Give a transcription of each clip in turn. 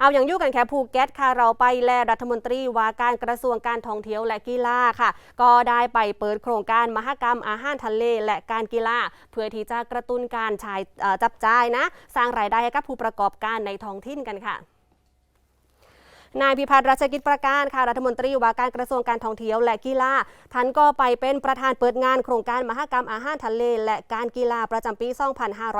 เอาอย่างยุ่กันแค่ภูเก็ตค่ะเราไปแลรัฐมนตรีว่าการกระทรวงการท่องเที่ยวและกีฬาค่ะ ก็ได้ไปเปิดโครงการมหกรรมอาหารทะเลและการกีฬาเพื่อที่จะกระตุ้นการชายจับจ่ายนะ สร้างรายได้ให้กับผู้ประกอบการในท้องถิ่นกันค่ะ นายพิพัฒน์รัชกิจประการค่ะรัฐมนตรีว่าการกระทรวงการท่องเที่ยวและกีฬาท่านก็ไปเป็นประธานเปิดงานโครงการมหกรรมอาหารทะเล และการกีฬาประจำปี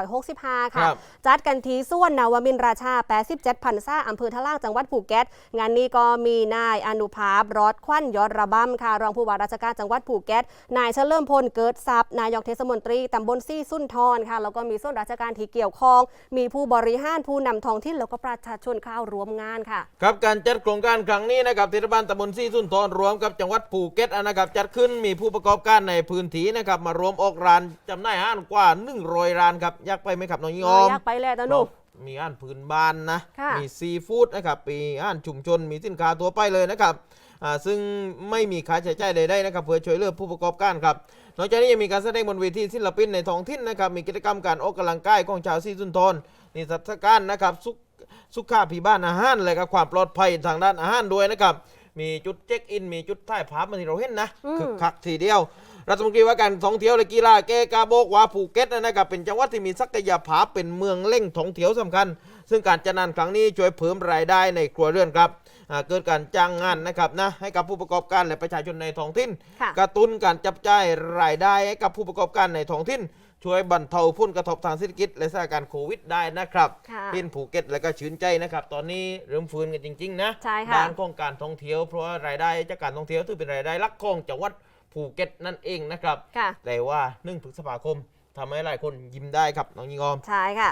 2565 ค่ะครับจัดกันที่ส่วนนาวมินทร์ราชา 87พันซ่าอำเภอทะล่างจังหวัดภูเก็ต งานนี้ก็มีนายอนุภาพรอดควันยอดระบำค่ะรองผู้ว่าราชการจังหวัดภูเก็ตนายเฉลิมพลเกิดทรัพย์นายกเทศมนตรีตำบลซี่สุนทรค่ะแล้วก็มีส่วนราชการที่เกี่ยวข้อง มีผู้บริหารผู้นำท้องถิ่นแล้วก็ประชาชนเข้าร่วมงานค่ะ ครับการจัดโครงการครั้งนี้นะครับเทศบาลตำบลซี่สุนทรรวมกับจังหวัดภูเก็ตนะครับจัดขึ้นมีผู้ประกอบการในพื้นที่นะครับมารวมออกร้านจำหน่ายอาหารกว่า100ร้านครับอยากไปไหมครับน้องยิงออมอยากไปแล้วตะหนุมีอาหารพื้นบ้านนะค่ะมีซีฟู้ดนะครับมีอาหารชุมชนมีสินค้าตัวไปเลยนะครับอ่าซึ่งไม่มีค่าใช้จ่ายใดๆนะครับเพื่อช่วยเหลือผู้ประกอบการครับนอกจากนี้ยังมีการแสดงบนเวทีศิลปินในท้องถิ่นนะครับมีกิจกรรมการออกกำลังกายของชาวซีซุนทรนิทรรศการนะครับสุข สุขาพิบ้านอาหารและก็ความปลอดภัยทางด้านอาหารด้วยนะครับมีจุดเช็คอิน มีจุดถ่ายภาพเหมือนที่เราเห็นนะอืมคึกคักทีเดียว รัฐมนตรีว่าการท่องเที่ยวและกีฬาแกกาบอกว่าภูเก็ตนะครับเป็นจังหวัดที่มีศักยภาพเป็นเมืองเล่งท่องเที่ยวสำคัญ ซึ่งการจัดงานครั้งนี้ช่วยเพิ่มรายได้ในครัวเรือนครับอ่าเกิดการจ้างงานนะครับนะให้กับผู้ประกอบการและประชาชนในท้องถิ่นค่ะกระตุ้นการจับจ่ายรายได้ให้กับผู้ประกอบการในท้องถิ่น ช่วยบรรเทาผลกระทบทางเศรษฐกิจ และสถานการณ์โควิดได้นะครับค่ะพินภูเก็ตและก็ชื่นใจนะครับ ตอนนี้เริ่มฟื้นกันจริง ๆ นะใช่ค่ะ ด้านของการท่องเที่ยวเพราะว่ารายได้จากการท่องเที่ยวถือเป็นรายได้หลักของจังหวัดภูเก็ตนั่นเองนะครับ ค่ะ แต่ว่า1พฤษภาคมทำให้หลายคนยิ้มได้ครับน้องยิงออม ใช่ค่ะ